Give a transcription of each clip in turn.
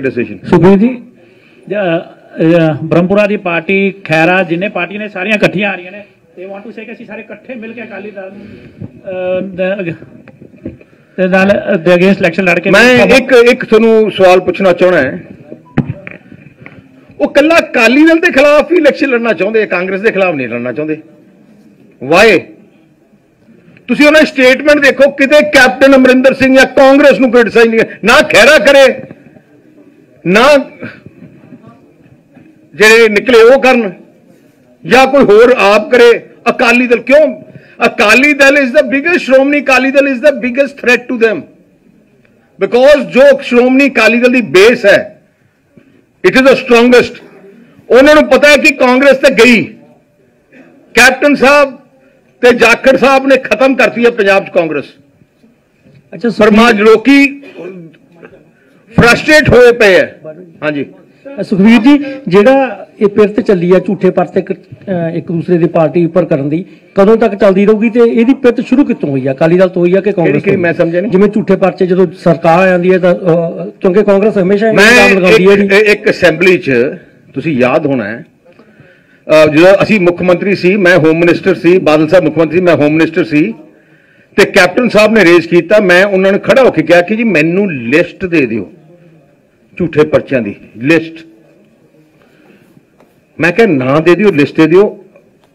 decision. Sukhbir ਜੀ? ਬ੍ਰਹਮਪੁਰਾ ਦੀ party Khaira ਜਿੰਨੇ ਪਾਰਟੀਆਂ ਨੇ ਸਾਰੀਆਂ ਇਕੱਠੀਆਂ ਆ ਰਹੀਆਂ ਨੇ ਤੇ ਵਾਂਟ ਟੂ ਸੇ ਕਿ ਅਸੀਂ ਸਾਰੇ ਇਕੱਠੇ ਮਿਲ ਕੇ ਅਕਾਲੀ ਦਲ ਨੂੰ, ਤੇ ਨਾਲ ਦੇ ਅਗੇਂਸਟ ਇਲੈਕਸ਼ਨ ਲੜ ਕੇ ਮੈਂ ਇੱਕ ਇੱਕ ਤੁਹਾਨੂੰ ਸਵਾਲ ਪੁੱਛਣਾ ਚਾਹਣਾ ਹੈ। ਉਹ ਕੱਲਾ ਅਕਾਲੀ ਦਲ ਦੇ ਖਿਲਾਫ ਹੀ ਇਲੈਕਸ਼ਨ ਲੜਨਾ ਚਾਹੁੰਦੇ ਕਾਂਗਰਸ ਦੇ ਖਿਲਾਫ ਨਹੀਂ ਲੜਨਾ ਚਾਹੁੰਦੇ। ਵਾਏ ਤੁਸੀਂ ਉਹਨਾਂ ਸਟੇਟਮੈਂਟ ਦੇਖੋ ਕਿਤੇ ਕੈਪਟਨ ਅਮਰਿੰਦਰ ਸਿੰਘ ਜਾਂ ਕਾਂਗਰਸ ਨੂੰ ਕ੍ਰਿਟਿਸਾਈਜ਼ ਨਹੀਂ ਨਾ ਖਹਿਰਾ ਕਰੇ। ਨਾ ਜਿਹੜੇ ਨਿਕਲੇ ਉਹ ਕਰਨ ਜਾਂ ਕੋਈ ਹੋਰ ਆਪ ਕਰੇ ਅਕਾਲੀ ਦਲ ਕਿਉਂ? Akali Dal is the biggest Shiromani Akali Dal is the biggest threat to them because ਜੋ ਸ਼੍ਰੋਮਣੀ ਅਕਾਲੀ ਦਲ ਦੀ ਬੇਸ ਹੈ ਇਟ ਇਜ਼ ਦਾ ਸਟਰੋਂਗੈਸਟ ਉਹਨਾਂ ਨੂੰ ਪਤਾ ਹੈ ਕਿ ਕਾਂਗਰਸ ਤੇ ਗਈ। ਕੈਪਟਨ ਸਾਹਿਬ ਤੇ ਜਾਖੜ ਸਾਹਿਬ ਨੇ ਖਤਮ ਕਰਤੀ ਹੈ ਪੰਜਾਬ 'ਚ ਕਾਂਗਰਸ। ਅੱਛਾ ਪਰ ਮਾਜ ਲੋਕੀ ਫਰਸਟ੍ਰੇਟ ਹੋਏ ਪਏ ਹੈ ਹਾਂਜੀ। ਸੁਖਬੀਰ ਜੀ ਜਿਹੜਾ ਇਹ ਪਿਰਤ ਚੱਲੀ ਆ ਝੂਠੇ ਪਰਤੇ ਇੱਕ ਦੂਸਰੇ ਦੀ ਪਾਰਟੀ ਉੱਪਰ ਕਰਨ ਦੀ ਕਦੋਂ ਤੱਕ ਚੱਲਦੀ ਰਹੂਗੀ ਤੇ ਇਹਦੀ ਪਿਰਤ ਸ਼ੁਰੂ ਕਿੱਥੋਂ ਹੋਈ ਆ? ਅਕਾਲੀ ਦਲ ਤੋਂ ਹੋਈ ਆ ਕਿ ਕਾਂਗਰਸ ਤੋਂ? ਮੈਂ ਸਮਝਿਆ ਨਹੀਂ। ਜਿਵੇਂ ਝੂਠੇ ਪਰਚੇ ਜਦੋਂ ਸਰਕਾਰ ਆਉਂਦੀ ਹੈ ਤਾਂ ਕਿਉਂਕਿ ਕਾਂਗਰਸ ਹਮੇਸ਼ਾ ਇਹ ਮੈਂ ਇਲਜ਼ਾਮ ਲਗਾਉਂਦੀ ਹੈ ਜੀ ਇੱਕ ਅਸੈਂਬਲੀ 'ਚ ਤੁਸੀਂ ਯਾਦ ਹੋਣਾ ਹੈ। ਜਦੋਂ ਅਸੀਂ ਮੁੱਖ ਮੰਤਰੀ ਸੀ ਮੈਂ ਹੋਮ ਮਿਨਿਸਟਰ ਸੀ ਬਾਦਲ ਸਾਹਿਬ ਮੁੱਖ ਮੰਤਰੀ ਮੈਂ ਹੋਮ ਮਿਨਿਸਟਰ ਸੀ ਤੇ ਕੈਪਟਨ ਸਾਹਿਬ ਨੇ ਰੇਜ਼ ਕੀਤਾ ਮੈਂ ਉਹਨਾਂ ਨੂੰ ਖੜਾ ਹੋ ਕੇ ਕਿਹਾ ਕਿ ਜੀ ਮੈਨੂੰ ਲਿਸਟ ਦੇ ਦਿਓ। ਝੂਠੇ ਪਰਚਿਆਂ ਦੀ ਲਿਸਟ ਮੈਂ ਕਿਹਾ ਨਾਂ ਦੇ ਦਿਓ ਲਿਸਟ ਦੇ ਦਿਓ।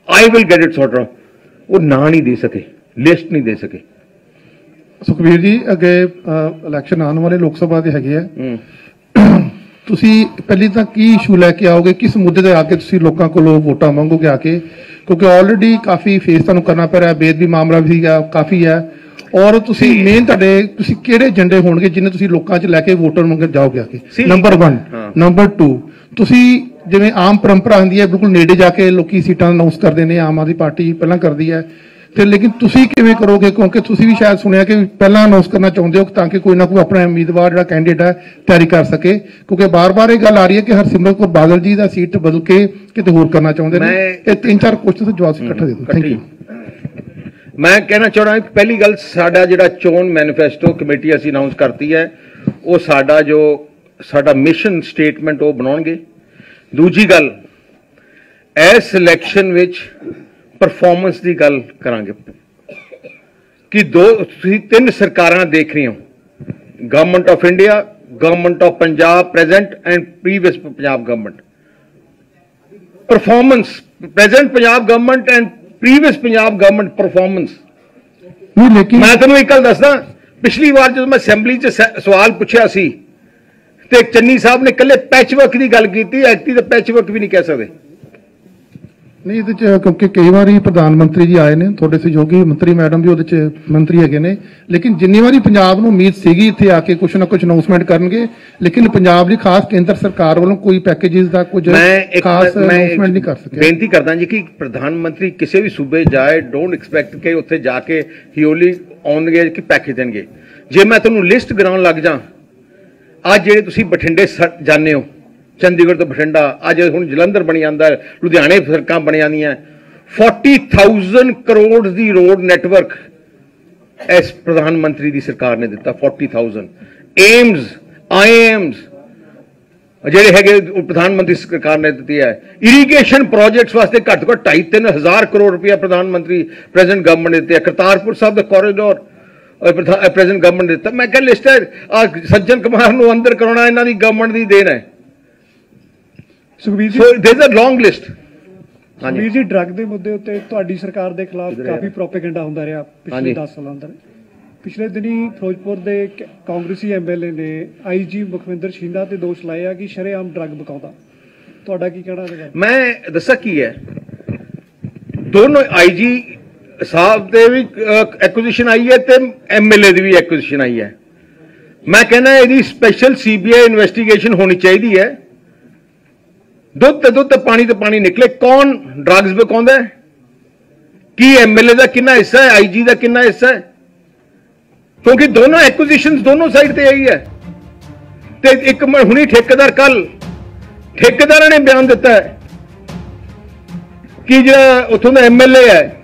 I will get it sort ਉਹ ਨਾਂ ਨਹੀਂ ਦੇ ਸਕੇ ਲਿਸਟ ਨਹੀਂ ਦੇ ਸਕੇ। ਸੁਖਬੀਰ ਜੀ ਅੱਗੇ ਇਲੈਕਸ਼ਨ ਆਉਣ ਵਾਲੇ ਲੋਕ ਸਭਾ ਦੇ ਹੈਗੇ ਆ। ਤੁਸੀਂ ਪਹਿਲੀ ਤਾਂ ਕੀ ਇਸ਼ੂ ਲੈ ਕੇ ਆਓਗੇ? ਕਿਸ ਮੁੱਦੇ ਤੇ ਆ ਕੇ ਤੁਸੀਂ ਲੋਕਾਂ ਕੋਲੋਂ ਵੋਟਾਂ ਮੰਗੋਗੇ ਆ ਕੇ? ਕਿਉਂਕਿ ਆਲਰੇਡੀ ਕਾਫੀ ਫੇਸ ਤੁਹਾਨੂੰ ਕਰਨਾ ਪੈ ਰਿਹਾ। ਬੇਦਬੀ ਮਾਮਲਾ ਵੀ ਸੀਗਾ ਕਾਫੀ ਹੈ। ਔਰ ਤੁਸੀਂ ਮੇਨ ਤੁਹਾਡੇ ਤੁਸੀਂ ਕਿਹੜੇ ਏਜੰਡੇ ਹੋਣਗੇ ਜਿन्हें ਤੁਸੀਂ ਲੋਕਾਂ 'ਚ ਲੈ ਕੇ ਵੋਟਰ ਮੰਗਣ ਜਾਓਗੇ ਆ ਕੇ? ਨੰਬਰ 1 ਹਾਂ। ਨੰਬਰ 2 ਤੁਸੀਂ ਜਿਵੇਂ ਆਮ ਪਰੰਪਰਾ ਹੁੰਦੀ ਹੈ ਬਿਲਕੁਲ ਨੇੜੇ ਜਾ ਕੇ ਲੋਕੀ ਸੀਟਾਂ ਅਨਾਉਂਸ ਕਰਦੇ ਨੇ ਆਮ ਆਦਮੀ ਪਾਰਟੀ ਪਹਿਲਾਂ ਕਰਦੀ ਹੈ। ਤੇ ਲੇਕਿਨ ਤੁਸੀਂ ਕਿਵੇਂ ਕਰੋਗੇ? ਕਿਉਂਕਿ ਤੁਸੀਂ ਵੀ ਸ਼ਾਇਦ ਸੁਣਿਆ ਕਿ ਪਹਿਲਾਂ ਅਨਾਉਂਸ ਕਰਨਾ ਚਾਹੁੰਦੇ ਹੋ ਤਾਂ ਕਿ ਕੋਈ ਨਾ ਕੋਈ ਆਪਣਾ ਉਮੀਦਵਾਰ ਜਿਹੜਾ ਕੈਂਡੀਡੇਟ ਹੈ ਤਿਆਰੀ ਕਰ ਸਕੇ। ਕਿਉਂਕਿ ਬਾਰ-ਬਾਰ ਇਹ ਗੱਲ ਆ ਰਹੀ ਹੈ ਕਿ ਹਰਸਿਮਰਤ ਕੌਰ ਬਾਦਲ ਜੀ ਦਾ ਸੀਟ ਬਦਲ ਕੇ ਕਿਤੇ ਹੋਰ ਕਰਨਾ ਚਾਹੁੰਦੇ ਨੇ। ਇਹ ਤਿੰਨ ਚਾਰ ਕੁਐਸਚਨ ਤੋਂ ਜਵਾਬ ਇਕੱਠਾ ਦੇ ਦਿਓ। ਥੈਂਕ। ਯੂ ਮੈਂ ਕਹਿਣਾ ਚਾਹੁੰਦਾ ਪਹਿਲੀ ਗੱਲ ਸਾਡਾ ਜਿਹੜਾ ਚੋਣ ਮੈਨੀਫੈਸਟੋ ਕਮੇਟੀ ਅਸੀਂ ਅਨਾਉਂਸ ਕਰਤੀ ਹੈ, ਉਹ ਸਾਡਾ ਜੋ ਸਾਡਾ ਮਿਸ਼ਨ ਸਟੇਟਮੈਂਟ ਉਹ ਬਣਾਉਣਗੇ। ਦੂਜੀ ਗੱਲ, ਇਸ ਇਲੈਕਸ਼ਨ ਵਿੱਚ ਪਰਫਾਰਮੈਂਸ ਦੀ ਗੱਲ ਕਰਾਂਗੇ। ਕਿ ਦੋ, ਤੁਸੀਂ ਤਿੰਨ ਸਰਕਾਰਾਂ ਦੇਖ ਰਹੇ ਹੋ। Government of India government of Punjab present and previous Punjab government performance present Punjab government and previous Punjab government performance. ਨਹੀਂ ਲੇਕਿਨ ਮੈਂ ਤੁਹਾਨੂੰ ਇੱਕ ਗੱਲ ਦੱਸਦਾ ਪਿਛਲੀ ਵਾਰ ਜਦੋਂ ਮੈਂ ਅਸੈਂਬਲੀ 'ਚ ਸਵਾਲ ਪੁੱਛਿਆ ਸੀ ਤੇ ਚੰਨੀ ਸਾਹਿਬ ਨੇ ਇਕੱਲੇ ਪੈਚ ਵਰਕ ਦੀ ਗੱਲ ਕੀਤੀ ਐਕਟੀ ਦਾ ਪੈਚ ਵਰਕ ਵੀ ਨਹੀਂ ਕਹਿ ਸਕਦੇ। ਨਹੀਂ ਇਹਦੇ ਚ ਕਿਉਂਕਿ ਕਈ ਵਾਰੀ ਪ੍ਰਧਾਨ ਮੰਤਰੀ ਜੀ ਆਏ ਨੇ ਤੁਹਾਡੇ ਸਹਿਯੋਗੀ ਮੰਤਰੀ ਮੈਡਮ ਵੀ ਉਹਦੇ ਚ ਮੰਤਰੀ ਹੈਗੇ ਨੇ। ਲੇਕਿਨ ਜਿੰਨੀ ਵਾਰੀ ਪੰਜਾਬ ਨੂੰ ਉਮੀਦ ਸੀਗੀ ਇੱਥੇ ਆ ਕੇ ਕੁਝ ਨਾ ਕੁਝ ਅਨਾਉਂਸਮੈਂਟ ਕਰਨਗੇ ਲੇਕਿਨ ਪੰਜਾਬ ਲਈ ਖਾਸ ਕੇਂਦਰ ਸਰਕਾਰ ਵੱਲੋਂ ਕੋਈ ਪੈਕੇजेस ਦਾ ਕੁਝ ਖਾਸ ਅਨਾਉਂਸਮੈਂਟ ਨਹੀਂ ਕਰ ਸਕਿਆ। ਬੇਨਤੀ ਕਰਦਾ ਜੀ ਕਿ ਪ੍ਰਧਾਨ ਮੰਤਰੀ ਕਿਸੇ ਵੀ ਸੂਬੇ ਜਾਏ ਡੋਨਟ ਐਕਸਪੈਕਟ ਕਿ ਉੱਥੇ ਜਾ ਕੇ ਹੀ ਓਨਲੀ ਆਉਣਗੇ ਕਿ ਪੈਕੇਜ ਦੇਣਗੇ। ਜੇ ਮੈਂ ਤੁਹਾਨੂੰ ਲਿਸਟ ਗਰਾਉਣ ਲੱਗ ਜਾ ਅੱਜ ਜਿਹੜੇ ਤੁਸੀਂ ਬਠਿੰਡੇ ਜਾਂਦੇ ਹੋ ਚੰਡੀਗੜ੍ਹ ਤੋਂ ਬਠਿੰਡਾ, ਅੱਜ ਹੁਣ ਜਲੰਧਰ ਬਣੀ ਜਾਂਦਾ ਲੁਧਿਆਣੇ ਸੜਕਾਂ ਬਣ ਜਾਂਦੀਆਂ 40000 ਕਰੋੜ ਦੀ ਰੋਡ ਨੈਟਵਰਕ ਇਸ ਪ੍ਰਧਾਨ ਮੰਤਰੀ ਦੀ ਸਰਕਾਰ ਨੇ ਦਿੱਤਾ 40000 ਏਮਸ ਆਈਐਮਸ ਜਿਹੜੇ ਹੈਗੇ ਪ੍ਰਧਾਨ ਮੰਤਰੀ ਸਰਕਾਰ ਨੇ ਦਿੱਤੀ ਹੈ। ਇਰੀਗੇਸ਼ਨ ਪ੍ਰੋਜੈਕਟਸ ਵਾਸਤੇ ਘੱਟ ਤੋਂ ਘੱਟ 2.5 ਹਜ਼ਾਰ ਕਰੋੜ ਰੁਪਇਆ ਪ੍ਰਧਾਨ ਮੰਤਰੀ ਪ੍ਰੈਜ਼ੀਡੈਂਟ ਗਵਰਨਮੈਂਟ ਨੇ ਦਿੱਤੇ ਹੈ। ਕਰਤਾਰਪੁਰ ਸਾਹਿਬ ਦਾ ਕੋਰੀਡੋਰ ਪ੍ਰੈਜ਼ੀਡੈਂਟ ਗਵਰਨਮੈਂਟ ਨੇ ਦਿੱਤਾ। ਮੈਂ ਕਿਹਾ ਲਿਸਟ ਹੈ ਸੱਜਣ ਕੁਮਾਰ ਨੂੰ ਅੰਦਰ ਕਰਾਉਣਾ, ਇਹਨਾਂ ਦੀ ਗਵਰਨਮੈਂਟ ਦੀ ਦੇਣ ਹੈ। Sukhbir ji so there is a long list Sukhbir ji drug ਦੇ ਮੁੱਦੇ ਉੱਤੇ ਤੁਹਾਡੀ ਸਰਕਾਰ ਦੇ ਖਿਲਾਫ ਕਾਫੀ ਪ੍ਰੋਪੇਗੈਂਡਾ ਹੁੰਦਾ ਰਿਹਾ। ਪਿਛਲੇ 10 ਸਾਲਾਂ ਅੰਦਰ ਪਿਛਲੇ ਦਿਨੀ ਫਿਰੋਜ਼ਪੁਰ ਦੇ ਕਾਂਗਰਸੀ ਐਮਐਲਏ ਨੇ ਆਈਜੀ ਮੁਖਵਿੰਦਰ ਸ਼ਿੰਦਾ ਤੇ ਦੋਸ਼ ਲਾਇਆ ਕਿ ਸ਼ਰੇਆਮ ਡਰੱਗ ਬਕਾਉਂਦਾ। ਤੁਹਾਡਾ ਕੀ ਕਹਿਣਾ ਹੈ ਮੈਂ ਦੱਸਾਂ ਕੀ ਹੈ। ਦੋਨੋਂ ਆਈਜੀ ਸਾਹਿਬ ਦੇ ਵੀ ਐਕੁਜੀਸ਼ਨ ਆਈ ਹੈ ਤੇ ਐਮਐਲਏ ਦੀ ਵੀ ਐਕੁਜੀਸ਼ਨ ਆਈ ਹੈ। ਮੈਂ ਕਹਿੰਦਾ ਇਹਦੀ ਸਪੈਸ਼ਲ ਸੀਬੀਆਈ ਇਨਵੈਸਟੀਗੇਸ਼ਨ ਹੋਣੀ ਚਾਹੀਦੀ ਹੈ। ਦੁੱਧ ਤੇ ਦੁੱਧ ਤੇ ਪਾਣੀ ਤੇ ਪਾਣੀ ਨਿਕਲੇ, ਕੌਣ ਡਰੱਗਸ ਬਕਾਉਂਦਾ ਹੈ? ਕੀ ਐਮਐਲਏ ਦਾ ਕਿੰਨਾ ਹਿੱਸਾ ਹੈ? ਆਈਜੀ ਦਾ ਕਿੰਨਾ ਹਿੱਸਾ ਹੈ? ਕਿਉਂਕਿ ਦੋਨੋਂ ਐਕੁਜੀਸ਼ਨਸ ਦੋਨੋਂ ਸਾਈਡ ਤੇ ਆਈ ਹੈ। ਤੇ ਇੱਕ ਹੁਣੀ ਠੇਕੇਦਾਰ ਕੱਲ ਠੇਕੇਦਾਰਾਂ ਨੇ ਬਿਆਨ ਦਿੱਤਾ ਹੈ ਕਿ ਜਿਹੜਾ ਉੱਥੋਂ ਦਾ ਐਮਐਲਏ ਹੈ,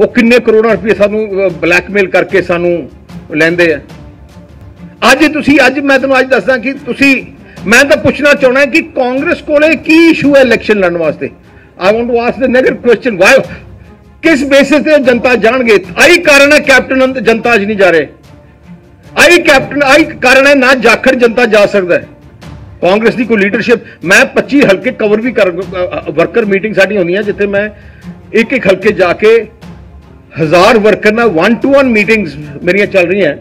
ਉਹ ਕਿੰਨੇ ਕਰੋੜਾਂ ਰੁਪਏ ਸਾਨੂੰ ਬਲੈਕਮੇਲ ਕਰਕੇ ਸਾਨੂੰ ਲੈਂਦੇ ਆ। ਅੱਜ ਤੁਸੀਂ, ਅੱਜ ਮੈਂ ਤੁਹਾਨੂੰ ਅੱਜ ਦੱਸਦਾ ਕਿ ਤੁਸੀਂ ਮੈਂ ਤਾਂ ਪੁੱਛਣਾ ਚਾਹਣਾ ਕਿ ਕਾਂਗਰਸ ਕੋਲੇ ਕੀ ਇਸ਼ੂ ਹੈ ਇਲੈਕਸ਼ਨ ਲੜਨ ਵਾਸਤੇ? I want to ask the negative question why ਕਿਸ ਬੇਸਿਸ ਤੇ ਜਨਤਾ ਜਾਣਗੇ? ਆਈ ਕਾਰਨ ਹੈ ਕੈਪਟਨ ਜਨਤਾ ਅੱਜ ਨਹੀਂ ਜਾ ਰਹੇ। ਆਈ ਕੈਪਟਨ ਆਈ ਕਾਰਨ ਹੈ ਨਾ ਜਾਖੜ ਜਨਤਾ ਜਾ ਸਕਦਾ ਹੈ। ਕਾਂਗਰਸ ਦੀ ਕੋਈ ਲੀਡਰਸ਼ਿਪ ਮੈਂ 25 ਹਲਕੇ ਕਵਰ ਵੀ ਕਰ ਵਰਕਰ ਮੀਟਿੰਗ ਸਾਡੀ ਹੁੰਦੀਆਂ ਜਿੱਥੇ ਮੈਂ ਇੱਕ ਇੱਕ ਹਲਕੇ ਜਾ ਕੇ ਹਜ਼ਾਰ ਵਰਕਰ ਨਾਲ ਵਨ ਟੂ ਵਨ ਮੀਟਿੰਗਸ ਮੇਰੀਆਂ ਚੱਲ ਰਹੀਆਂ।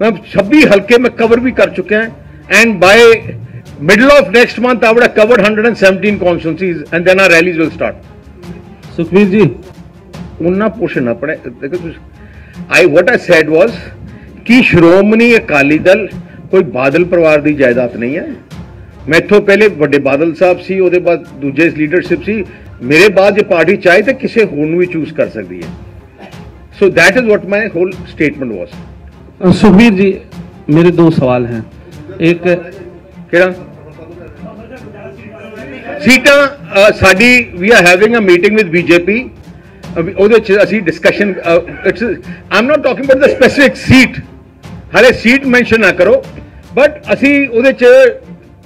ਮੈਂ 26 ਹਲਕੇ ਮੈਂ ਕਵਰ ਵੀ ਕਰ ਚੁੱਕਿਆ। And by Middle of next month, I would have covered 117 constituencies and then our rallies will start. Sukhmeer ji. ਉਨਾ ਪੁੱਛਣਾ ਪੜੇ ਦੇਖੋ ਤੁਸੀਂ ਆਈ ਵਾਟ ਆਈ ਸੈਡ ਵਾਸ ਕਿ ਸ਼੍ਰੋਮਣੀ ਅਕਾਲੀ ਦਲ ਕੋਈ ਬਾਦਲ ਪਰਿਵਾਰ ਦੀ ਜਾਇਦਾਦ ਨਹੀਂ ਹੈ ਮੈਥੋਂ ਪਹਿਲੇ ਵੱਡੇ ਬਾਦਲ ਸਾਹਿਬ ਸੀ ਉਹਦੇ ਬਾਅਦ ਦੂਜੇ ਲੀਡਰਸ਼ਿਪ ਸੀ ਮੇਰੇ ਬਾਅਦ ਜੇ ਪਾਰਟੀ ਚਾਹੇ ਤਾਂ ਕਿਸੇ ਹੋਰ ਨੂੰ ਵੀ ਚੂਜ਼ ਕਰ ਸਕਦੀ ਹੈ so that is what my whole statement was Sukhbir ji ਮੇਰੇ ਦੋ ਸਵਾਲ ਹਨ ਇੱਕ ਕਿਹੜਾ? ਸੀਟਾਂ ਸਾਡੀ ਵੀ R having a meeting with BJP ਉਹਦੇ ਚ ਅਸੀਂ discussion it's I am not talking about the specific seat ਹਾਲੇ ਸੀਟ ਮੈਂਸ਼ਨ ਨਾ ਕਰੋ ਬਟ ਅਸੀਂ ਉਹਦੇ ਚ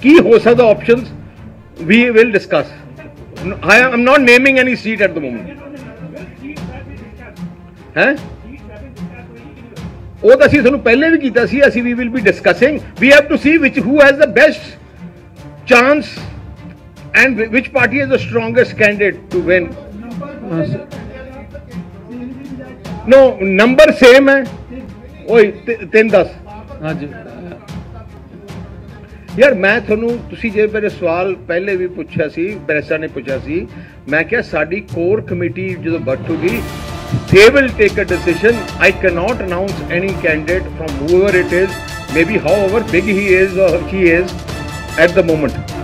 ਕੀ ਹੋ ਸਕਦਾ options we will discuss I am not naming any seat at the moment ਹੈ? ਉਹ ਤਾਂ ਅਸੀਂ ਤੁਹਾਨੂੰ ਪਹਿਲੇ ਵੀ ਕੀਤਾ ਸੀ ਅਸੀਂ we will be discussing we have to see which who has the best chance and which party is the strongest candidate to win. No number same ਹੈ ਓਏ 310 हाँ जी। ਯਾਰ ਮੈਂ ਤੁਹਾਨੂੰ ਤੁਸੀਂ ਜੇ ਮੇਰੇ ਸਵਾਲ ਪਹਿਲੇ ਵੀ ਪੁੱਛਿਆ ਸੀ ਪ੍ਰੈਸਾ ਨੇ ਪੁੱਛਿਆ ਸੀ ਮੈਂ ਕਿਹਾ ਸਾਡੀ ਕੋਰ ਕਮੇਟੀ ਜਦੋਂ ਬੈਠੂਗੀ they will take a decision. I cannot announce any candidate from whoever it is. Maybe however big he is or she is at the moment